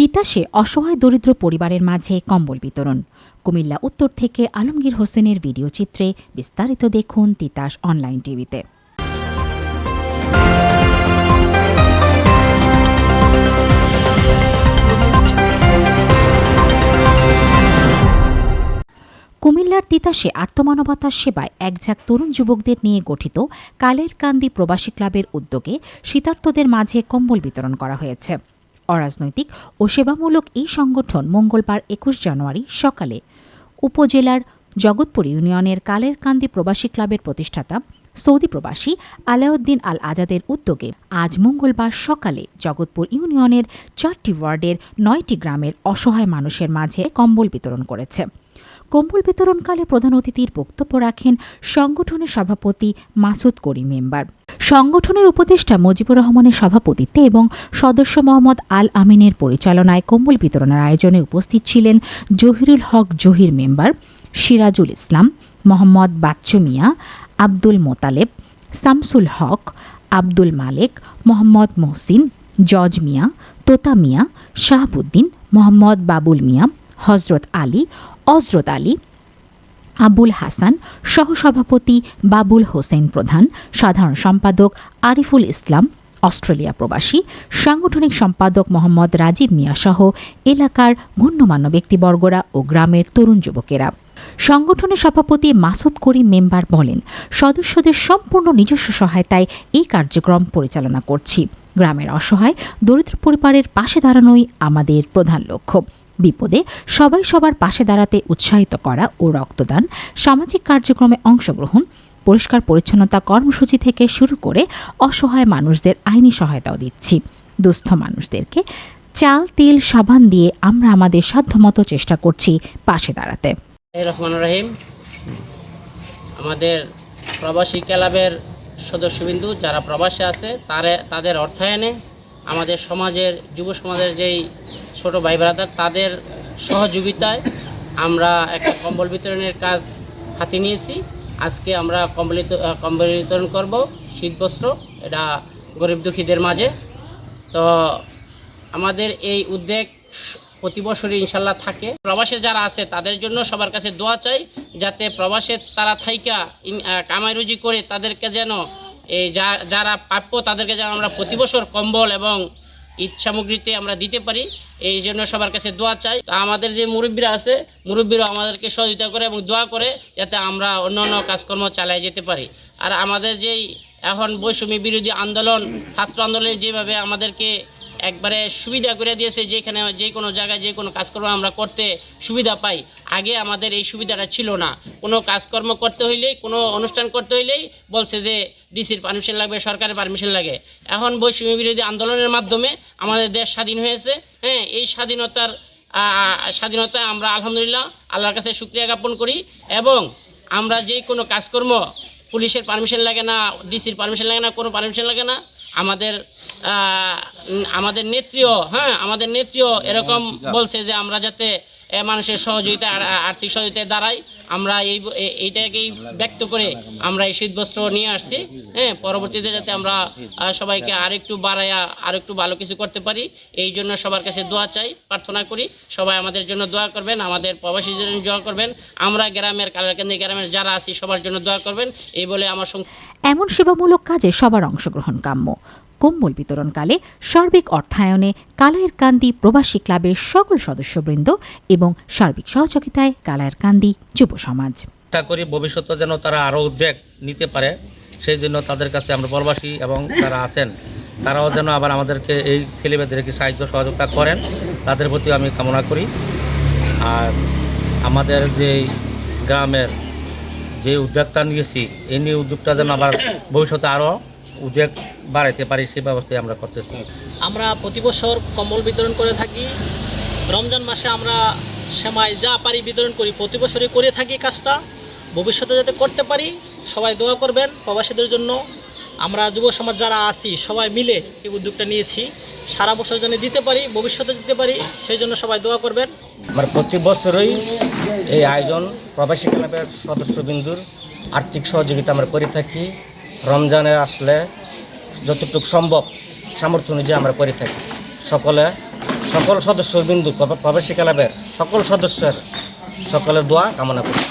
তিতাসে অসহায় দরিদ্র পরিবারের মাঝে কম্বল বিতরণ। কুমিল্লা উত্তর থেকে আলমগীর হোসেনের ভিডিও চিত্রে বিস্তারিত দেখুন তিতাস অনলাইন টিভিতে। কুমিল্লার তিতাসে আত্মমানবতার সেবায় একঝাঁক তরুণ যুবকদের নিয়ে গঠিত কালের কান্দি প্রবাসী ক্লাবের উদ্যোগে শীতার্তদের মাঝে কম্বল বিতরণ করা হয়েছে। অরাজনৈতিক ও সেবামূলক এই সংগঠন মঙ্গলবার একুশ জানুয়ারি সকালে উপজেলার জগৎপুর ইউনিয়নের কালের কান্দি প্রবাসী ক্লাবের প্রতিষ্ঠাতা সৌদি প্রবাসী আলাউদ্দিন আল আজাদের উদ্যোগে আজ মঙ্গলবার সকালে জগৎপুর ইউনিয়নের চারটি ওয়ার্ডের নয়টি গ্রামের অসহায় মানুষের মাঝে কম্বল বিতরণ করেছে। কম্বল বিতরণকালে প্রধান অতিথির বক্তব্য রাখেন সংগঠনের সভাপতি মাসুদ করিম মেম্বার। সংগঠনের উপদেষ্টা মুজিবুর রহমানের সভাপতিত্বে এবং সদস্য মোহাম্মদ আল আমিনের পরিচালনায় কম্বল বিতরণের আয়োজনে উপস্থিত ছিলেন জহিরুল হক জহির মেম্বার, সিরাজুল ইসলাম, মোহাম্মদ বাচ্চু মিয়া, আব্দুল মোতালেব, শামসুল হক, আব্দুল মালেক, মোহাম্মদ মোহসিন, জজ মিয়া, তোতা মিয়া, শাহাবুদ্দিন, মোহাম্মদ বাবুল মিয়া হজরত আলী অজরত আলী, আবুল হাসান, সহসভাপতি বাবুল হোসেন প্রধান, সাধারণ সম্পাদক আরিফুল ইসলাম, অস্ট্রেলিয়া প্রবাসী, সাংগঠনিক সম্পাদক মোহাম্মদ রাজীব মিয়া সহ এলাকার গণ্যমান্য ব্যক্তিবর্গরা ও গ্রামের তরুণ যুবকেরা। সংগঠনের সভাপতি মাসুদ করিম মেম্বার বলেন, সদস্যদের সম্পূর্ণ নিজস্ব সহায়তায় এই কার্যক্রম পরিচালনা করছি। গ্রামের অসহায়, দরিদ্র পরিবারের পাশে দাঁড়ানোই আমাদের প্রধান লক্ষ্য। বিপদে সবাই সবার পাশে দাঁড়াতে উৎসাহিত করা ও রক্তদান, সামাজিক কার্যক্রমে অংশগ্রহণ, পরিষ্কার পরিচ্ছন্নতা কর্মসূচি থেকে শুরু করে অসহায় মানুষদের আইনি সহায়তাও দিচ্ছি। দুস্থ মানুষদেরকে চাল, তেল, সাবান দিয়ে আমরা আমাদের সাধ্যমতো চেষ্টা করছি পাশে দাঁড়াতে। রহমান রহিম। আমাদের প্রবাসী ক্লাবের সদস্যবিন্দু যারা প্রবাসে আছে, তারা তাদের অর্থায়নে আমাদের সমাজের, যুব সমাজের যেই ছোট ভাই ব্রাদার, তাদের সহযোগিতায় আমরা একটা কম্বল বিতরণের কাজ হাতে নিয়েছি। আজকে আমরা কম্বল কম্বল বিতরণ করব, শীতবস্ত্র, এটা গরিব দুঃখীদের মাঝে। তো আমাদের এই উদ্যোগ প্রতি বছরই ইনশাল্লাহ থাকে। প্রবাসে যারা আছে, তাদের জন্য সবার কাছে দোয়া চাই, যাতে প্রবাসে তারা থাইকা কামাই রুজি করে তাদেরকে যেন এই যারা প্রাপ্য, তাদেরকে যেন আমরা প্রতি বছর কম্বল এবং ঈদ সামগ্রীতে আমরা দিতে পারি, এই জন্য সবার কাছে দোয়া চাই। তা আমাদের যে মুরব্বীরা আছে মুরব্বীরা আমাদেরকে সহযোগিতা করে এবং দোয়া করে যাতে আমরা অন্য অন্য কাজকর্ম চালিয়ে যেতে পারি। আর আমাদের যেই এখন বৈষম্য বিরোধী আন্দোলন, ছাত্র আন্দোলনে যেভাবে আমাদেরকে একবারে সুবিধা করে দিয়েছে যেখানে যে কোনো জায়গায় যে কোনো কাজকর্ম আমরা করতে সুবিধা পাই। আগে আমাদের এই সুবিধাটা ছিল না। কোনো কাজকর্ম করতে হইলেই কোনো অনুষ্ঠান করতে হইলেই বলছে যে ডিসির পারমিশন লাগবে, সরকারের পারমিশন লাগে। এখন বৈষম্য বিরোধী আন্দোলনের মাধ্যমে আমাদের দেশ স্বাধীন হয়েছে। হ্যাঁ এই স্বাধীনতার স্বাধীনতা আমরা আলহামদুলিল্লাহ আল্লাহর কাছে শুক্রিয়া জ্ঞাপন করি এবং আমরা যে কোনো কাজকর্ম পুলিশের পারমিশন লাগে না, ডিসির পারমিশন লাগে না, কোনো পারমিশন লাগে না। আমাদের আমাদের নেত্রীও হ্যাঁ আমাদের নেত্রীও এরকম বলছে যে আমরা যাতে মানুষের সহযোগিতা আর আর আর্থিক সহযোগিতায় দাঁড়াই আমরা এই এইটাকেই ব্যক্ত করে আমরা এই শীতবস্ত্র নিয়ে আসছি হ্যাঁ পরবর্তীতে যাতে আমরা সবাইকে আরেকটু বাড়াইয়া আরেকটু ভালো কিছু করতে পারি এই জন্য সবার কাছে দোয়া চাই প্রার্থনা করি সবাই আমাদের জন্য দোয়া করবেন আমাদের প্রবাসীদের জন্য দোয়া করবেন আমরা গ্রামের কালারকান্দি গ্রামের যারা আছি সবার জন্য দোয়া করবেন এই বলে আমার সং এমন সেবামূলক কাজে সবার অংশগ্রহণ কাম্য কম্বল বিতরণকালে সার্বিক অর্থায়নে কালায়ের কান্দি প্রবাসী ক্লাবের সকল সদস্যবৃন্দ এবং সার্বিক সহযোগিতায় কালায়ের কান্দি যুব সমাজ। করি ভবিষ্যতে যেন তারা আরও উদ্যোগ নিতে পারে, সেই জন্য তাদের কাছে আমরা প্রবাসী এবং যারা আছেন, তারাও যেন আবার আমাদেরকে এই ছেলেমেয়েদেরকে সাহায্য সহযোগিতা করেন। তাদের প্রতি আমি কামনা করি। আর আমাদের যে গ্রামের যে উদ্যোগটা নিয়েছি, এই নিয়ে উদ্যোগটা যেন আবার ভবিষ্যতে আরও উদ্যোগ বাড়াইতে পারি সেই ব্যবস্থাই আমরা করতেছি। আমরা প্রতি বছর কম্বল বিতরণ করে থাকি। রমজান মাসে আমরা সেমাই যা পারি বিতরণ করি প্রতি বছরই করে থাকি কাজটা। ভবিষ্যতে যাতে করতে পারি সবাই দোয়া করবেন প্রবাসীদের জন্য। আমরা যুব সমাজ যারা আছি সবাই মিলে এই উদ্যোগটা নিয়েছি। সারা বছর যেন দিতে পারি ভবিষ্যতে দিতে পারি সেই জন্য সবাই দোয়া করবেন। আমার প্রতি বছরই এই আয়োজন প্রবাসী ক্লাবের সদস্যবিন্দুর আর্থিক সহযোগিতা আমরা করে থাকি। রমজানে আসলে যতটুকু সম্ভব সামর্থ্য অনুযায়ী আমরা করে থাকি। সকলে, সকল সদস্য বিন্দু প্রবাসী ক্লাবের সকল সদস্যের সকলের দোয়া কামনা করি।